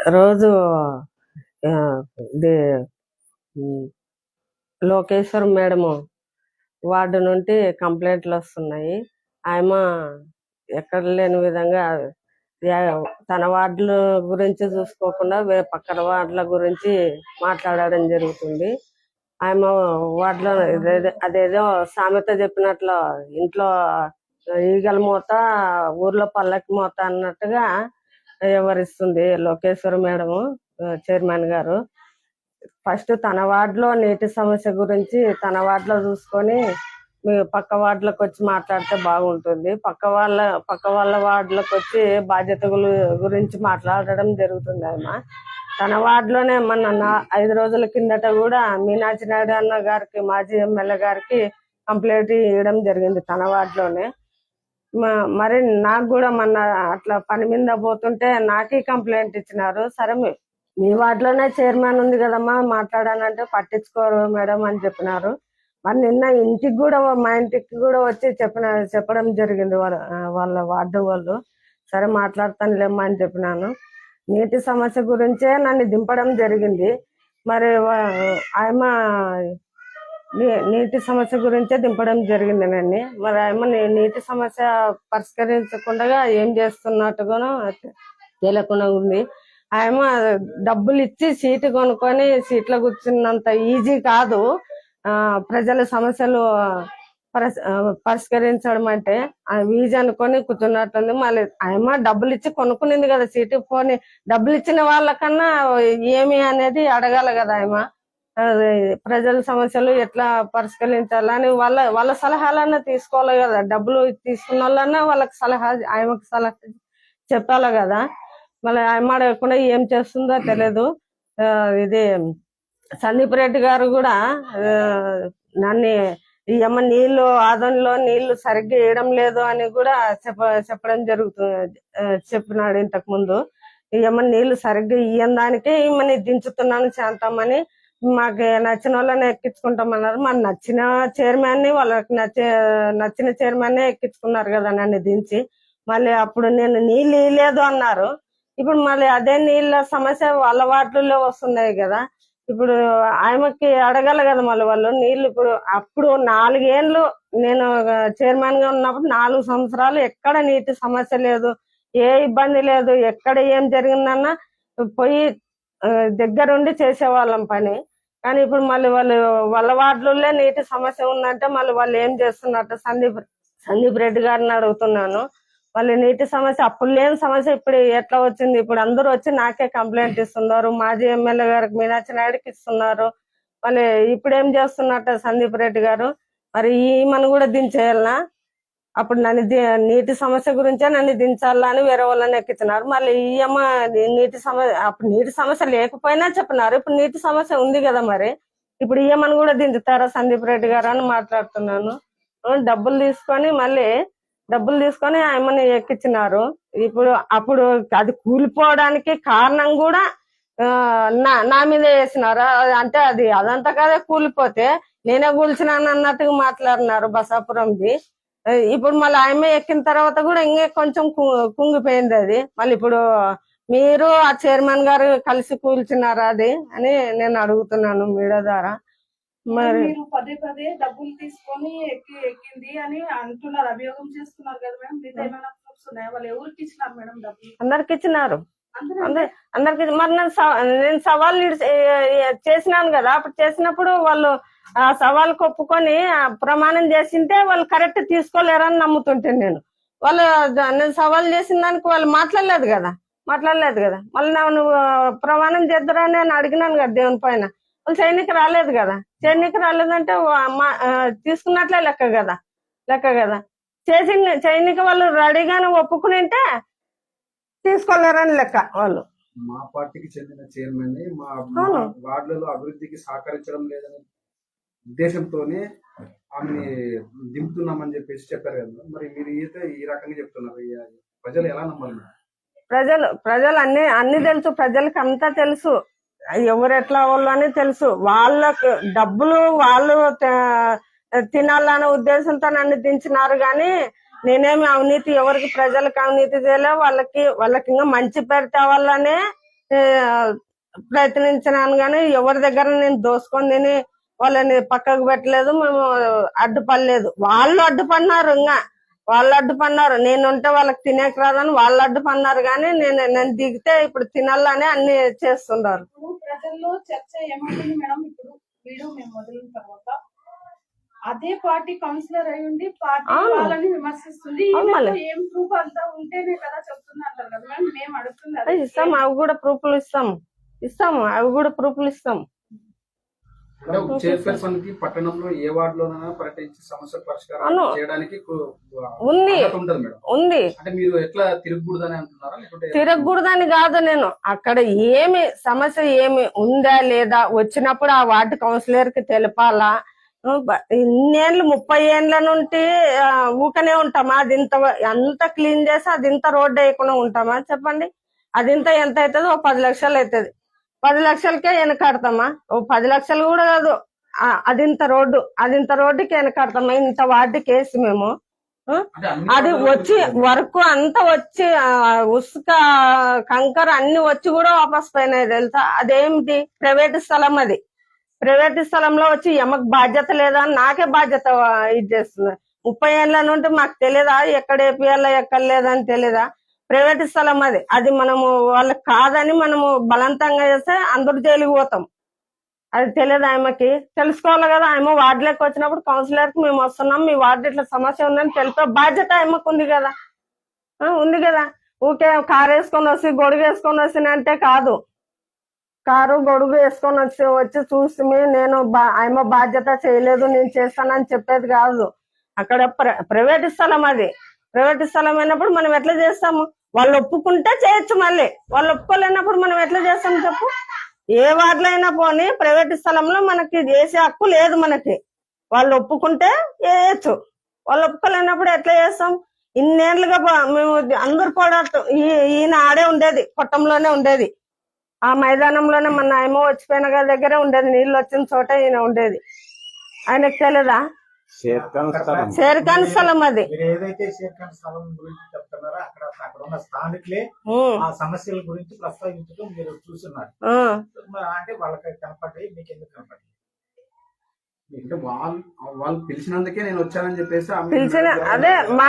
రోజు ఆ, ఇది లోకేశ్వర్ మేడము వార్డు నుండి కంప్లైంట్లు వస్తున్నాయి. ఆయమ ఎక్కడ లేని విధంగా తన వార్డుల గురించి చూసుకోకుండా వేరే పక్కన వార్డుల గురించి మాట్లాడడం జరుగుతుంది. ఆయమ వార్డులో అదేదో సామెత చెప్పినట్లు ఇంట్లో ఈగల మూత ఊర్లో పల్లకి మూత అన్నట్టుగా వివరిస్తుంది లోకేశ్వర మేడము చైర్మన్ గారు. ఫస్ట్ తన వార్డులో నీటి సమస్య గురించి తన వార్డులో చూసుకొని మీ పక్క వార్డులకు వచ్చి మాట్లాడితే బాగుంటుంది. పక్క వాళ్ళ పక్క వాళ్ళ వార్డులకు వచ్చి బాధ్యతలు గురించి మాట్లాడడం జరుగుతుంది అమ్మా తన వార్డులోనే మన ఐదు రోజుల కిందట కూడా మీనాచి నాయుడు అన్న గారికి మాజీ ఎమ్మెల్యే గారికి కంప్లైంట్ ఇవ్వడం జరిగింది తన వార్డులోనే. మరి నాకు కూడా మొన్న అట్లా పని మీద పోతుంటే నాకే కంప్లైంట్ ఇచ్చినారు. సరే మీ- వాటిలోనే చైర్మన్ ఉంది కదమ్మా మాట్లాడానంటే పట్టించుకోరు మేడం అని చెప్పినారు. మరి నిన్న ఇంటికి కూడా మా ఇంటికి కూడా వచ్చి చెప్పిన చెప్పడం జరిగింది వాళ్ళ వాళ్ళ వార్డు వాళ్ళు. సరే మాట్లాడతానులేమ్మా అని చెప్పినాను. నీటి సమస్య గురించే నన్ను దింపడం జరిగింది. మరి వా- ఆయమ నీటి సమస్య గురించే దింపడం జరిగింది మరి ఆయమ నీటి సమస్య పరిష్కరించకుండా ఏం చేస్తున్నట్టుగానో తెలియకుండా ఉంది. ఏమో డబ్బులు ఇచ్చి సీటు కొనుక్కొని సీట్లో కూర్చున్నంత ఈజీ కాదు. ఆ ప్రజల సమస్యలు పరిష్కరించడం అంటే వీజ్ అనుకొని కూర్చున్నట్టుంది మళ్ళీ ఆయమ డబ్బులు ఇచ్చి కొనుక్కునింది కదా సీటు. పోని డబ్బులు ఇచ్చిన వాళ్ళకన్నా ఏమి అనేది అడగాలి కదా ఆయమ ప్రజల సమస్యలు ఎట్లా పరిష్కరించాలని వాళ్ళ వాళ్ళ సలహాలన్నా తీసుకోవాలి కదా. డబ్బులు తీసుకున్న వాళ్ళన్నా వాళ్ళకి సలహా ఆయమకు సలహా చెప్పాలి కదా. మళ్ళీ ఆయన అడగకుండా ఏం చేస్తుందో తెలియదు ఆ, ఇది సందీప్ రెడ్డి గారు కూడా నన్ను ఈ అమ్మ నీళ్ళు ఆదంలో నీళ్ళు సరిగ్గా వేయడం లేదు అని కూడా చెప్ప చెప్పడం జరుగుతుంది చెప్పినాడు ఇంతకు ముందు. ఈ అమ్మ నీళ్ళు సరిగ్గా ఇయ్యని దానికే ఈమెని దించుతున్నాను శాంతమ్మని మాకు నచ్చిన వాళ్ళని ఎక్కించుకుంటామన్నారు. మాకు నచ్చిన చైర్మన్ని వాళ్ళకి నచ్చే నచ్చిన చైర్మన్ నే ఎక్కించుకున్నారు కదా నన్ను దించి. మళ్ళీ అప్పుడు నేను నీళ్ళు ఇయ్యలేదు అన్నారు. ఇప్పుడు మళ్ళీ అదే నీళ్ళ సమస్య వాళ్ళ వాటిల్లో వస్తున్నాయి కదా. ఇప్పుడు ఆయనకి అడగాలి కదా మళ్ళీ వాళ్ళు నీళ్ళు ఇప్పుడు అప్పుడు నాలుగేళ్ళు నేను చైర్మన్గా ఉన్నప్పుడు నాలుగు సంవత్సరాలు ఎక్కడ నీటి సమస్య లేదు ఏ ఇబ్బంది లేదు ఎక్కడ ఏం జరిగిందన్నా పోయి దగ్గరుండి చేసేవాళ్ళం పని. కానీ ఇప్పుడు మళ్ళీ వాళ్ళు వాళ్ళ వార్డులోనే నీటి సమస్య ఉందంటే మళ్ళీ వాళ్ళు ఏం చేస్తున్నట్టు సందీప్ సందీప్ రెడ్డి గారిని అడుగుతున్నాను. వాళ్ళ నీటి సమస్య అప్పుడు లేని సమస్య ఇప్పుడు ఎట్లా వచ్చింది? ఇప్పుడు అందరూ వచ్చి నాకే కంప్లైంట్ ఇస్తున్నారు. మాజీ ఎమ్మెల్యే గారికి మీనాక్షి నాయుడుకి ఇస్తున్నారు. మళ్ళీ ఇప్పుడు ఏం చేస్తున్నట్టు సందీప్ రెడ్డి గారు? మరి ఈమెను కూడా దించేయాలనా అప్పుడు నన్ను నీటి సమస్య గురించే నన్ను దించాలా అని వేరే వాళ్ళని ఎక్కించినారు. మళ్ళీ ఈ అమ్మ నీటి సమస్య అప్పుడు నీటి సమస్య లేకపోయినా చెప్పినారు. ఇప్పుడు నీటి సమస్య ఉంది కదా మరి. ఇప్పుడు ఈఎంని కూడా దించుతారా సందీప్ రెడ్డి గారు అని మాట్లాడుతున్నాను. డబ్బులు తీసుకొని మళ్ళీ డబ్బులు తీసుకొని ఆయమ్మని ఎక్కించినారు. ఇప్పుడు అప్పుడు అది కూలిపోవడానికి కారణం కూడా నా నా మీద వేసినారు. అది అంటే అది అదంతా కదా కూలిపోతే నేనే కూల్చినాను అన్నట్టుగా మాట్లాడినారు బసాపురంది. ఇప్పుడు మళ్ళీ ఆయమ్మ ఎక్కిన తర్వాత కూడా ఇంకా కొంచెం కుంగిపోయింది అది. మళ్ళీ ఇప్పుడు మీరు ఆ చైర్మన్ గారు కలిసి కూల్చున్నారా అది అని నేను అడుగుతున్నాను మీడియా ద్వారా. మరి పదే పదే డబ్బులు తీసుకొని ఎక్కి ఎక్కింది అని అంటున్నారు అభియోగం చేస్తున్నారు కదా మేడం. మీద ఏమైనా ప్రూఫ్స్ ఉన్నాయా? వాళ్ళు ఎవరికి ఇచ్చినారు మేడం డబ్బులు? అందరికి ఇచ్చినారు. అందరూ అందరి అందరికి మరి నేను నేను సవాల్ చేసినాను కదా. అప్పుడు చేసినప్పుడు వాళ్ళు ఆ సవాల్ ఒప్పుకొని ప్రమాణం చేసింటే వాళ్ళు కరెక్ట్ తీసుకోలేరని నమ్ముతుంటే నేను. వాళ్ళు నేను సవాల్ చేసిన దానికి వాళ్ళు మాట్లాడలేదు కదా. మాట్లాడలేదు కదా. మళ్ళీ నా- నువ్వు ఆ, ప్రమాణం చేద్దరని నేను అడిగినాను కదా దేవుని పైన. వాళ్ళు చేయనికి రాలేదు కదా. చేయనికి రాలేదంటే తీసుకున్నట్లే లెక్క కదా. లెక్క కదా. చేసి చేయనికి వాళ్ళు రెడీగానే ఒప్పుకునింటే తీసుకోలేరని లెక్క వాళ్ళు. మా పార్టీకి చెందిన చైర్మన్. మా వార్డులలో అభివృద్ధికి సహకరించడం లేదనే ఉద్దేశంతోనే ఆమెని దింపుతున్నామని చెప్పేసి చెప్పారు కదా. మరి మీరు అయితే ఈ రకంగా చెప్తున్నారు. ప్రజలు ఎలా నమ్మాలి? ప్రజలు ప్రజలు అన్ని అన్ని తెలుసు. ప్రజలకు అంతా తెలుసు. ఎవరు ఎట్లా వాళ్ళు అని తెలుసు. వాళ్ళకు డబ్బులు వాళ్ళు తినాలనే ఉద్దేశంతో నన్ను దించినారు కానీ నేనేమి అవినీతి ఎవరికి ప్రజలకు అవినీతి చేయలే. వాళ్ళకి వాళ్ళకి ఇంకా మంచి పేరు తేవాలనే ప్రయత్నించినాను కానీ ఎవరి దగ్గర నేను దోసుకొని తిని వాళ్ళని పక్కకు పెట్టలేదు మేము అడ్డుపడలేదు. వాళ్ళు అడ్డుపడినారు ఇంకా. వాళ్ళు అడ్డుపడినారు. నేను ఉంటే వాళ్ళకి తినేకి రాదని వాళ్ళు అడ్డుపడినారు కానీ నేను నేను దిగితే ఇప్పుడు తినాలని అన్ని చేస్తున్నారు. ఇప్పుడు ప్రజల్లో చర్చ ఏమవుతుంది మేడం? ఇప్పుడు వీడియో మేము వదిలిన తర్వాత అదే పార్టీ కౌన్సిలర్ అయి ఉండి పార్టీ. వాళ్ళని విమర్శిస్తుంది. ఏం ప్రూఫ్ అంతా ఉంటేనే కదా చెప్తుంది అంటారు కదా మేడం? మేము అడుగుతుంది. ఇస్తాం అవి కూడా ప్రూఫ్లు ఇస్తాం. ఇస్తాము అవి కూడా ప్రూఫ్లు ఇస్తాం. చైర్పర్సన్కి పట్టణంలో ఏ వార్డులోనైనా పర్యటించి సమస్య పరిష్కారం అవును. చేయడానికి కు- ఉంది. ఉంది. అంటే మీరు ఎట్లా తిరగకూడదని అంటున్నారా? లేకుంటే తిరగకూడదని కాదు నేను. అక్కడ ఏమి సమస్య ఏమి ఉందా లేదా? వచ్చినప్పుడు ఆ వార్డు కౌన్సిలర్కి తెలపాలా ఇన్నేళ్ళు ముప్పై ఏండ్ల నుండి ఊకనే ఉంటామా? అది ఇంత అంత క్లీన్ చేసి అది ఇంత రోడ్డు వేయకుండా ఉంటామా? చెప్పండి. అది ఇంత ఎంత అవుతుంది? ఓ పది లక్షలు అవుతుంది. పది లక్షలకే వెనకాడతామా? ఓ పది లక్షలు కూడా కాదు. ఆ, అది ఇంత రోడ్డు అది ఇంత రోడ్డుకి వెనకాడతామా? ఇంత వార్డుకి వేసి మేము అది వచ్చి. వర్క్ అంతా వచ్చి ఉసుక కంకర అన్ని వచ్చి కూడా వాపస్ పోయినాయి తెలుసా? అదేమిటి? ప్రైవేట్ స్థలం అది. ప్రైవేట్ స్థలంలో వచ్చి ఎమకు బాధ్యత లేదా? అని నాకే బాధ్యత ఇది చేస్తుంది. ముప్పై ఏళ్ళ నుండి మాకు తెలియదా ఎక్కడ వేపియాలా ఎక్కడ లేదని తెలియదా ప్రైవేట్ స్థలం అది. అది మనము వాళ్ళకి కాదని మనము బలవంతంగా చేస్తే అందరు జైలుకి పోతాం. అది తెలియదు ఆమెకి? తెలుసుకోవాలి కదా ఆమె వార్డులోకి వచ్చినప్పుడు కౌన్సిలర్కి మేము వస్తున్నాం మీ వార్డు ఇట్లా సమస్య ఉందని తెలిపే బాధ్యత ఆమెకు ఉంది కదా. ఉంది కదా. ఊకే కారు వేసుకొని వచ్చి గొడుగు వేసుకొని వచ్చి అంటే కాదు. కారు గొడుగు వేసుకొని వచ్చి వచ్చి చూసి నేను బా- ఆమె బాధ్యత చేయలేదు నేను చేస్తానని చెప్పేది కాదు. అక్కడ ప్ర- ప్రైవేట్ స్థలం అది. ప్రైవేట్ స్థలం అయినప్పుడు మనం ఎట్లా చేస్తాము? వాళ్ళు ఒప్పుకుంటే చేయొచ్చు మళ్ళీ. వాళ్ళు ఒప్పుకోలేనప్పుడు మనం ఎట్లా చేస్తాం చెప్పు? ఏ వార్డులో అయినా పోనీ ప్రైవేట్ స్థలంలో మనకి చేసే హక్కు లేదు మనకి. వాళ్ళు ఒప్పుకుంటే చేయొచ్చు. వాళ్ళు ఒప్పుకోలేనప్పుడు ఎట్లా చేస్తాం? ఇన్నేళ్ళుగా మేము అందరు పోరాట ఈ- ఈయన ఆడే ఉండేది కొట్టంలోనే ఉండేది. ఆ మైదానంలోనే మన ఏమో వచ్చిపోయిన దగ్గరే ఉండేది నీళ్ళు వచ్చిన చోట ఈయన ఉండేది. ఆయనకు తెలియదా చేతన స్థలం. అది. మీరు ఏదైతే శేఖర్ స్థలం గురించి చెప్తున్నారో అక్కడ అక్కడ ఉన్న స్థానికులే ఆ సమస్యల గురించి ప్రస్తావించడం మీరు చూస్తున్నారు. అంటే వాళ్ళకి కనపడ్డాయి మీకు ఎందుకు కనపడ్డాయి అంటే వాళ్ళు వాళ్ళు పిలిచినందుకే నేను వచ్చానని చెప్పేసి పిలిచిన అదే మా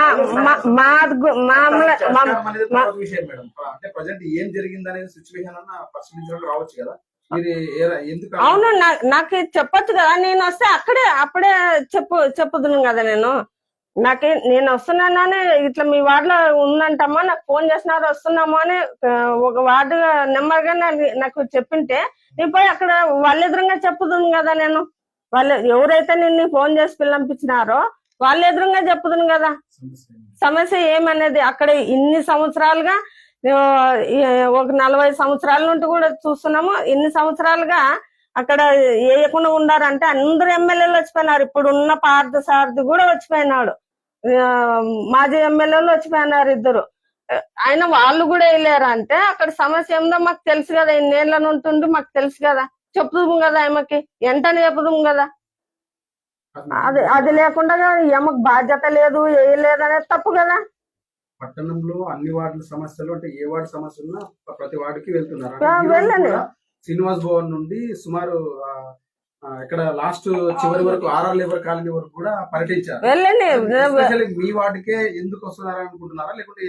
విషయం మేడం. అంటే ప్రజెంట్ ఏం జరిగింది అనేది సిచ్యువేషన్ అన్న పరిశీలించడానికి రావచ్చు కదా? అవును నాకు చెప్పొచ్చు కదా. నేను వస్తే అక్కడే అప్పుడే చెప్పు చెప్పుదును కదా నేను. నాకే నేను వస్తున్నానని ఇట్లా మీ వార్డులో ఉందంటమ్మా. నాకు ఫోన్ చేసినారు వస్తున్నాము అని ఒక వార్డు నెంబర్గా నాకు- చెప్పింటే నేను పోయి అక్కడ వాళ్ళ ఎదురుగా చెప్పుదును కదా నేను. వాళ్ళు ఎవరైతే నిన్ను ఫోన్ చేసి పిల్లంపించినారో వాళ్ళ ఎదురుగా చెప్పుదును కదా? సమస్య ఏమనేది అక్కడ ఇన్ని సంవత్సరాలుగా మేము ఒక నలభై సంవత్సరాల నుండి కూడా చూస్తున్నాము. ఇన్ని సంవత్సరాలుగా అక్కడ వేయకుండా ఉండారంటే అందరు ఎమ్మెల్యేలు వచ్చిపోయినారు. ఇప్పుడు ఉన్న పార్థ సారథి కూడా వచ్చిపోయినాడు. మాజీ ఎమ్మెల్యేలు వచ్చిపోయినారు ఇద్దరు. ఆయన వాళ్ళు కూడా వెళ్ళారు అంటే అక్కడ సమస్య ఏందో మాకు తెలుసు కదా. ఇన్నేళ్ళ నుండి మాకు తెలుసు కదా. చెప్పుదాం కదా ఆమెకి. వెంటనే చెప్పుదాం కదా. అది అది లేకుండా ఏమకు బాధ్యత లేదు వేయలేదు అనేది తప్పు కదా. పట్టణంలో అన్ని వార్డుల సమస్యలు అంటే ఏ వార్డు సమస్య ఉన్నా ప్రతి వార్డుకి వెళ్తున్నారు. శ్రీనివాస్ భవన్ నుండి సుమారు ఇక్కడ లాస్ట్ చివరి వరకు ఆర్ఆర్ లేబర్ కాలనీ వరకు కూడా పర్యటించారు. వెళ్ళండి మీ వార్డుకే ఎందుకు వస్తున్నారు అనుకుంటున్నారా? లేకుంటే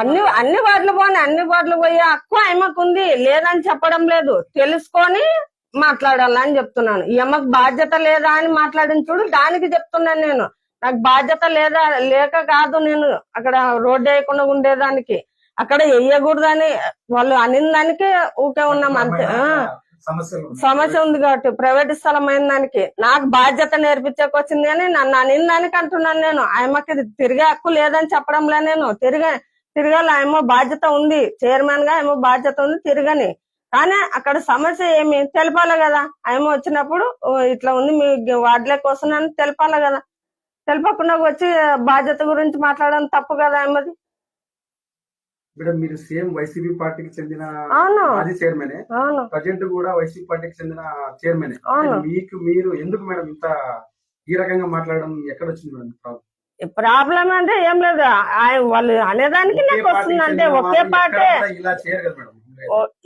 అన్ని అన్ని అన్ని వార్డులు పోనీ అన్ని వార్డులు పోయే హక్కు ఆయమకు ఉంది లేదని చెప్పడం లేదు. తెలుసుకొని మాట్లాడాలని చెప్తున్నాను. ఈ అమ్మకు బాధ్యత లేదా అని మాట్లాడిన చూడు దానికి చెప్తున్నాను నేను. నాకు బాధ్యత లేదా లేక కాదు నేను అక్కడ రోడ్డు వేయకుండా ఉండేదానికి. అక్కడ వేయకూడదని వాళ్ళు అనిన దానికి ఊకే ఉన్నాం అంతే. సమస్య ఉంది. కాబట్టి ప్రైవేట్ స్థలం అయిన దానికి. నాకు బాధ్యత నేర్పించక వచ్చింది కానీ నన్ను అనిన దానికి అంటున్నాను నేను. ఆయమ్మకి తిరిగే హక్కు లేదని చెప్పడంలే నేను. తిరిగే తిరగాలి ఆయమ్మ బాధ్యత ఉంది. చైర్మన్గా ఏమో బాధ్యత ఉంది తిరగని. కానీ అక్కడ సమస్య ఏమి? తెలపాలి కదా. ఆయమ్మ వచ్చినప్పుడు "ఓ, ఇట్లా ఉంది మీ వార్డులోకి వస్తున్నాను తెలపాలి కదా. తెలపకుండా వచ్చి బాధ్యత గురించి మాట్లాడడం తప్పు కదా ఆయమ్మది మేడం మీరు సేమ్ వైసీపీ పార్టీకి చెందిన మాజీ చైర్మన్. ప్రజెంట్ కూడా వైసీపీ పార్టీకి చెందిన చైర్మన్. మీకు మీరు ఎందుకు మేడం ఇంత ఈ రకంగా మాట్లాడడం ఎక్కడ వచ్చింది మేడం ప్రాబ్లం? అంటే ఏం లేదు. వాళ్ళు అనేదానికి నాకు వస్తుంది అంటే ఒకే పార్టీ. ఇలా చేయరు కదా మేడం.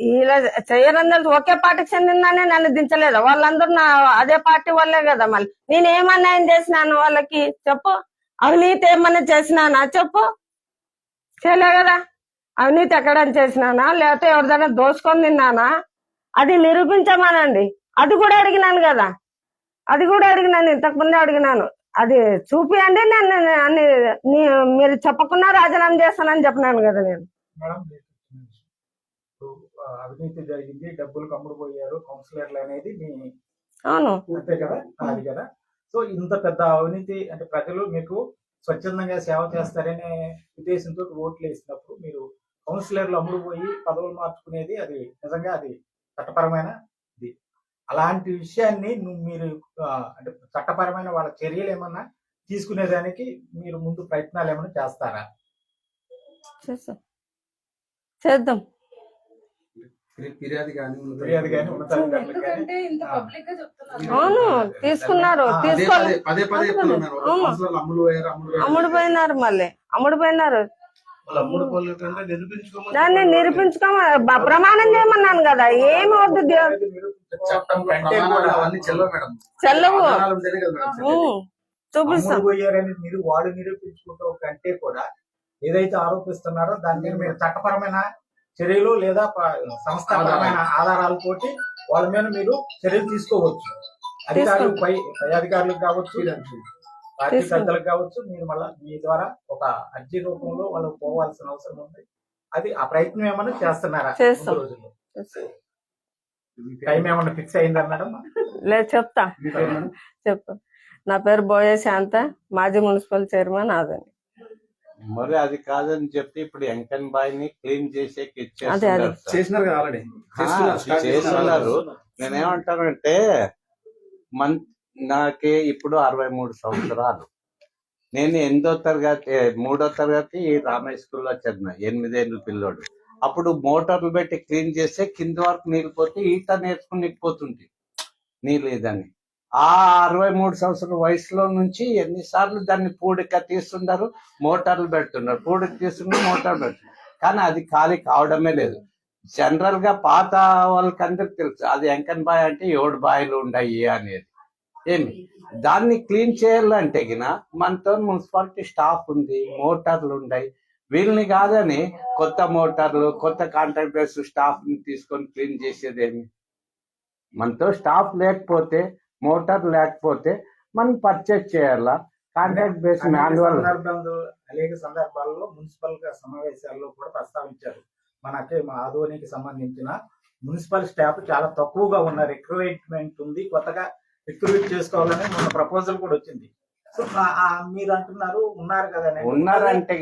ఇలా చెయ్యరని ఒకే పార్టీకి చెందిందనే నన్ను దించలేదు? వాళ్ళందరూ నా అదే పార్టీ వాళ్ళే కదా మళ్ళీ. నేను ఏమన్నాయం చేసినాను వాళ్ళకి? చెప్పు. అవినీతి ఏమన్నా చేసినానా? చెప్పు. చేయలే కదా. అవినీతి ఎక్కడని చేసినానా? లేకపోతే ఎవరిదైనా దోసుకొని తిన్నానా? అది నిరూపించమనండి. అది కూడా అడిగినాను కదా. అది కూడా అడిగినాను. ఇంతకుముందే అడిగినాను. అది చూపి అంటే నేను అన్ని నీ- మీరు చెప్పకుండా రాజీనామా చేస్తానని చెప్పినాను కదా నేను మేడం మీకు చిన్న విషయం. ఇప్పుడు ఆ, అవినీతి జరిగింది డబ్బులు కమ్ముడు పోయారు కౌన్సిలర్లు అనేది మీ అంతే కదా? అది కదా? సో ఇంత పెద్ద అవినీతి అంటే ప్రజలు మీకు స్వచ్ఛందంగా సేవ చేస్తారనే ఉద్దేశంతో ఓట్లు వేసినప్పుడు మీరు కౌన్సిలర్లు అమ్ముడు పోయి పదవులు మార్చుకునేది అది నిజంగా అది చట్టపరమైన ఇది. అలాంటి విషయాన్ని నువ్వు మీరు అంటే చట్టపరమైన వాళ్ళ చర్యలు ఏమన్నా తీసుకునేదానికి మీరు ముందు ప్రయత్నాలు ఏమైనా చేస్తారా? చేస్తాం. చేద్దాం. ఫిర్యాదు- ఫిర్యాదు కానీ ఫిర్యాదు కానీ ఉన్నతాధికారులకు కానీ ఎందుకంటే ఇంత ఆ. పబ్లిక్గా చెప్తున్నారు. అవును తీసుకున్నారు తీసుకోవాలి పదే పదే చెప్తున్నారు అమ్ముడు పోయారు పోయినారు మళ్ళీ. అమ్ముడు పోయినారు. దాన్ని నిరూపించుకో ప్రమాణం చేయమన్నాను కదా. ఏమి వద్దు చెల్లవు చూపిస్తాం. మీరు వాళ్ళు నిరూపించుకుంటాం కంటే కూడా ఏదైతే ఆరోపిస్తున్నారో దాని మీద మీరు చట్టపరమైన చర్యలు లేదా సంస్థాపరమైన ఆధారాలతోటి వాళ్ళ మీద మీరు చర్యలు తీసుకోవచ్చు. అధికారులు పై పై అధికారులకు కావచ్చు పార్టీ. పెద్దలకు కావచ్చు మీరు మళ్ళా మీ ద్వారా ఒక అర్జీ రూపంలో వాళ్ళకి పోవాల్సిన అవసరం ఉంది. అది ఆ ప్రయత్నం ఏమన్నా చేస్తున్నారా? రోజుల్లో. టైం ఏమన్నా ఫిక్స్ అయిందా మేడం? లేదు చెప్తా? చెప్పు. నా పేరు బోయే శాంత మాజీ మున్సిపల్ చైర్మన్ అదని మరి అది కాదని చెప్పి ఇప్పుడు ఎంకన్ క్లీన్ చేసేకి ఇచ్చేస్తున్నారు. చేసినారు కదా ఆల్రెడీ. ఆ, చేస్తున్నారు నేనేమంటానంటే మన్ నాకే ఇప్పుడు అరవై మూడు సంవత్సరాలు. నేను ఎనిమిదో తరగతి మూడో తరగతి రామయ్య స్కూల్లో చదివిన ఎనిమిదేళ్ళు పిల్లోడు. అప్పుడు మోటార్లు పెట్టి క్లీన్ చేస్తే కింద వరకు నీళ్ళు పోతే ఈత నేర్చుకుని పోతుంది నీళ్ళు ఇదని ఆ అరవై మూడు సంవత్సరాల వయసులో నుంచి ఎన్నిసార్లు దాన్ని పూడిక తీస్తున్నారు మోటార్లు పెడుతున్నారు పూడిక తీస్తున్నారు మోటార్లు పెడుతున్నారు కానీ అది ఖాళీ కావడమే లేదు. జనరల్గా పాత వాళ్ళకందరికి తెలుసు అది ఎంకన్ బాయ్ అంటే ఏడు బాయిలు ఉండయి అనేది. ఏమి? దాన్ని క్లీన్ చేయాలంటే గిన మనతో మున్సిపాలిటీ స్టాఫ్ ఉంది మోటార్లు ఉన్నాయి వీళ్ళని కాదని కొత్త మోటార్లు కొత్త కాంట్రాక్ట్ బేస్ స్టాఫ్ని తీసుకొని క్లీన్ చేసేదేమి? మనతో స్టాఫ్ లేకపోతే మోటార్ లేకపోతే మనం పర్చేస్ చేయాలా? కాంట్రాక్ట్ బేస్ మాన్యువల్ అనేక సందర్భాల్లో మున్సిపల్ సమావేశాల్లో కూడా ప్రస్తావించారు. మనకి మా ఆధోనికి సంబంధించిన మున్సిపల్ స్టాఫ్ చాలా తక్కువగా ఉన్న రిక్రూట్మెంట్ ఉంది. కొత్తగా రిక్రూట్ చేసుకోవాలని మన ప్రపోజల్ కూడా వచ్చింది. సో మీరు అంటున్నారు ఉన్నారు కదా. ఉన్నారంటే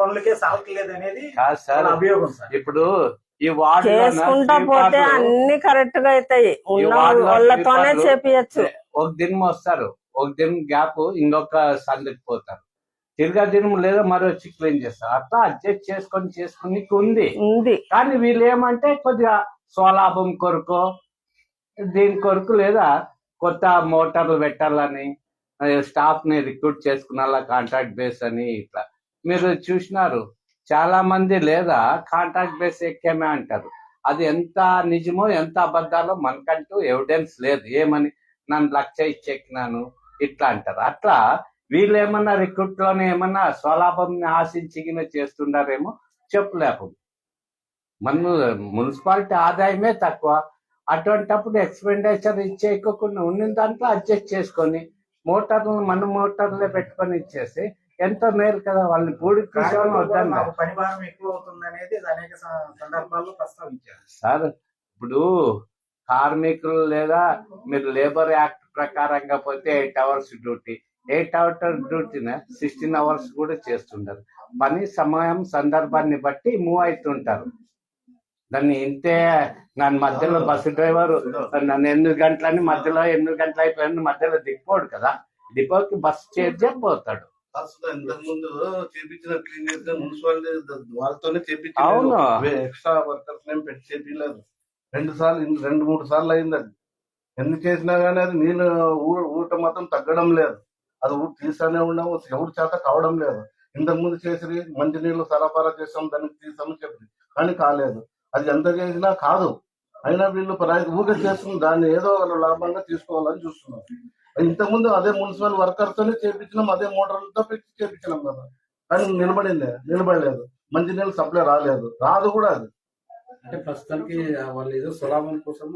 పనులకే సాగట్లేదు అనేది సార్ వాళ్ళ అభియోగం సార్. ఇప్పుడు చేసుకుంటా పోతే అన్ని కరెక్ట్గా అవుతాయి. వాళ్ళతోనే చేపియచ్చు. ఒక దినం వస్తారు. ఒక దినం గ్యాప్ ఇంకొక సందుకి పోతారు. తిరిగా దినం లేదా మరో వచ్చి క్లీన్ చేస్తారు? అట్లా అడ్జస్ట్ చేసుకొని చేసుకుని ఉంది. ఉంది. కానీ వీళ్ళు ఏమంటే కొద్దిగా స్వలాభం కొరకు దీని కొరకు లేదా కొత్త మోటార్లు పెట్టాలని స్టాఫ్ని రిక్రూట్ చేసుకున్నాలా కాంట్రాక్ట్ బేస్ అని ఇట్లా. మీరు చూసినారు. చాలా మంది లేదా కాంట్రాక్ట్ బేస్ ఎక్కామే అంటారు. అది ఎంత నిజమో ఎంత అబద్ధాలో మనకంటూ ఎవిడెన్స్ లేదు. ఏమని? నన్ను లక్ష ఇచ్చెక్కినాను ఇట్లా అంటారు. అట్లా వీళ్ళు ఏమన్నా రిక్రూట్లోనే ఏమన్నా స్వలాభం ఆశించి చేస్తుండారేమో చెప్పలేము మన మున్సిపాలిటీ ఆదాయమే తక్కువ. అటువంటప్పుడు ఎక్స్పెండిచర్ ఇచ్చేయకుండా ఉన్న దాంట్లో అడ్జస్ట్ చేసుకొని మోటార్లు మన మోటార్లే పెట్టుకొని ఇచ్చేసి ఎంతో మేలు కదా వాళ్ళని పూడికి తీసేవాళ్ళని కార్మికులు కూడా వద్దన్నారు మాకు పని భారం ఎక్కువ అవుతుంది అనేది అనేక సందర్భాల్లో ప్రస్తావించారు. సార్ ఇప్పుడు కార్మికులు లేదా మీరు లేబర్ యాక్ట్ ప్రకారంగా పోతే eight hours duty. Eight hours డ్యూటీని sixteen hours కూడా చేస్తుంటారు. పని సమయం సందర్భాన్ని బట్టి మూవ్ అవుతుంటారు. దాన్ని ఇంతే నన్ను మధ్యలో బస్సు డ్రైవర్ నన్ను ఎనిమిది గంటలని మధ్యలో ఎనిమిది గంటలు అయిపోయింది మధ్యలో దిక్కోడు కదా. డిపోకి బస్సు చేర్చే పోతాడు అసలు ఇంతకు ముందు చేపించిన చేస్తే మున్సిపాలిటీ వాళ్ళతోనే ఎక్స్ట్రా వర్కర్స్ ఏం పెట్టి చేపించలేదు. రెండు సార్లు రెండు మూడు సార్లు అయింది అది. ఎన్ని చేసినా గానీ అది నీళ్ళు ఊట మాత్రం తగ్గడం లేదు. అది ఊరు తీసానే ఉండవు ఎవరి చేత కావడం లేదు. ఇంతకు ముందు చేసి మంచి నీళ్ళు సరఫరా చేసాం దానికి తీసామని చెప్పి. కానీ కాలేదు. అది ఎంత చేసినా కాదు. అయినా వీళ్ళు ఊరికే చేస్తున్న దాన్ని ఏదో వాళ్ళు లాభంగా తీసుకోవాలని చూస్తున్నారు. ఇంతకుముందు అదే మున్సిపల్ వర్కర్ తోనే చేపించినాం అదే మోటార్లతో పెట్టి చేపించినాం కదా. కానీ నిలబడింది నిలబడలేదు. మంచినీళ్ళు సప్లై రాలేదు. రాదు కూడా అది. అంటే ప్రస్తుతానికి వాళ్ళు ఏదో సులాభం కోసం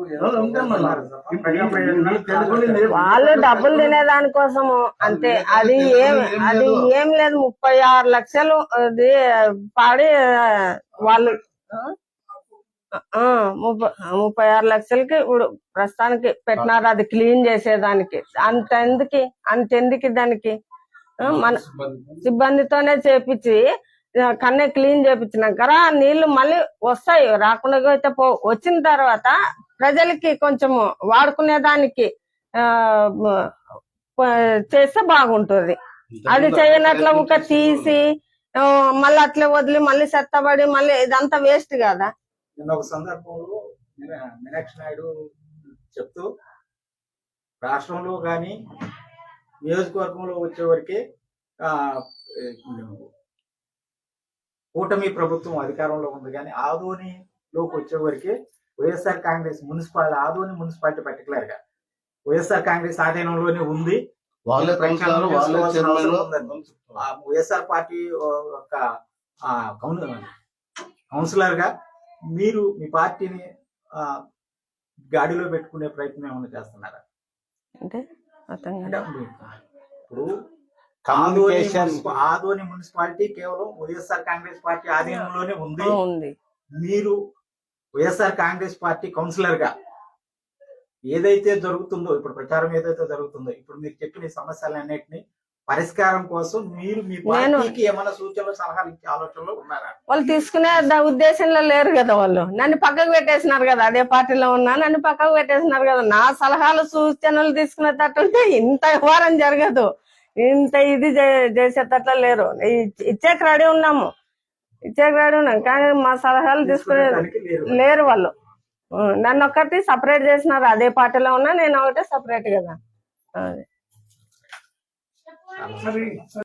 డబ్బులు తినేదాని కోసము. అంతే అది ఏం అది ఏం లేదు. ముప్పై ఆరు లక్షలు అది పాడి వాళ్ళు ముప్పై ముప్పై ఆరు లక్షలకి ఇప్పుడు ప్రస్తుతానికి పెట్టినారు. అది క్లీన్ చేసేదానికి. అంత ఎందుకు? అంత ఎందుకు దానికి? మన సిబ్బంది. సిబ్బందితోనే చేపించి కన్నే క్లీన్ చేపించినాక నీళ్ళు మళ్ళీ వస్తాయి. రాకుండా అయితే పో వచ్చిన తర్వాత ప్రజలకి కొంచెం వాడుకునే దానికి ఆ, మ- ప- చేస్తే బాగుంటుంది. అది చేయనట్ల ఒక తీసి మళ్ళీ అట్లే వదిలి మళ్ళీ చెత్తబడి మళ్ళీ ఇదంతా వేస్ట్ కదా. నిన్న ఒక సందర్భంలో మీనా- మీనాక్షి నాయుడు చెప్తూ రాష్ట్రంలో కానీ నియోజకవర్గంలో వచ్చేవరకే కూటమి ప్రభుత్వం అధికారంలో ఉంది. కానీ ఆదోనిలోకి వచ్చేవరకే YSR Congress municipality Adoni municipality పర్టికులర్గా వైఎస్ఆర్ కాంగ్రెస్ ఆధీనంలోనే ఉంది. వైఎస్ఆర్ పార్టీ కౌన్- కౌన్సిలర్గా మీరు మీ పార్టీని ఆ, గాడిలో పెట్టుకునే ప్రయత్నం ఏమైనా చేస్తున్నారా? అంటే. ఇప్పుడు ఆదోని కమ్యూనికేషన్ మున్సిప- ఆదోని మున్సిపాలిటీ కేవలం వైఎస్ఆర్ కాంగ్రెస్ పార్టీ ఆధీనంలోనే ఉంది. మీరు వైఎస్ఆర్ కాంగ్రెస్ పార్టీ కౌన్సిలర్గా ఏదైతే జరుగుతుందో ఇప్పుడు ప్రచారం ఏదైతే జరుగుతుందో ఇప్పుడు మీరు చెప్పిన ఈ సమస్యలన్నిటిని పరిష్కారం కోసం మీరు మీ పార్టీకి ఏమైనా సూచనలు సలహాలు ఇచ్చే ఆలోచనలో ఉన్నారా? వాళ్ళు తీసుకునే ఉద్దేశంలో లేరు కదా వాళ్ళు. నన్ను పక్కకు పెట్టేసినారు కదా అదే పార్టీలో ఉన్నా నన్ను పక్కకు పెట్టేసినారు కదా. నా సలహాలు సూచనలు తీసుకునేటట్టుంటే ఇంత వ్యవహారం జరగదు. ఇంత ఇది చేసేటట్లు లేరు. ఇచ్చేకి రెడీ ఉన్నాము. ఇచ్చేకి రెడీ ఉన్నాం. కానీ మా సలహాలు తీసుకునే లేరు వాళ్ళు. నన్ను ఒక్కటి సపరేట్ చేసినారు. అదే పార్టీలో ఉన్నా నేను ఒకటే సపరేట్ కదా. అది. 何?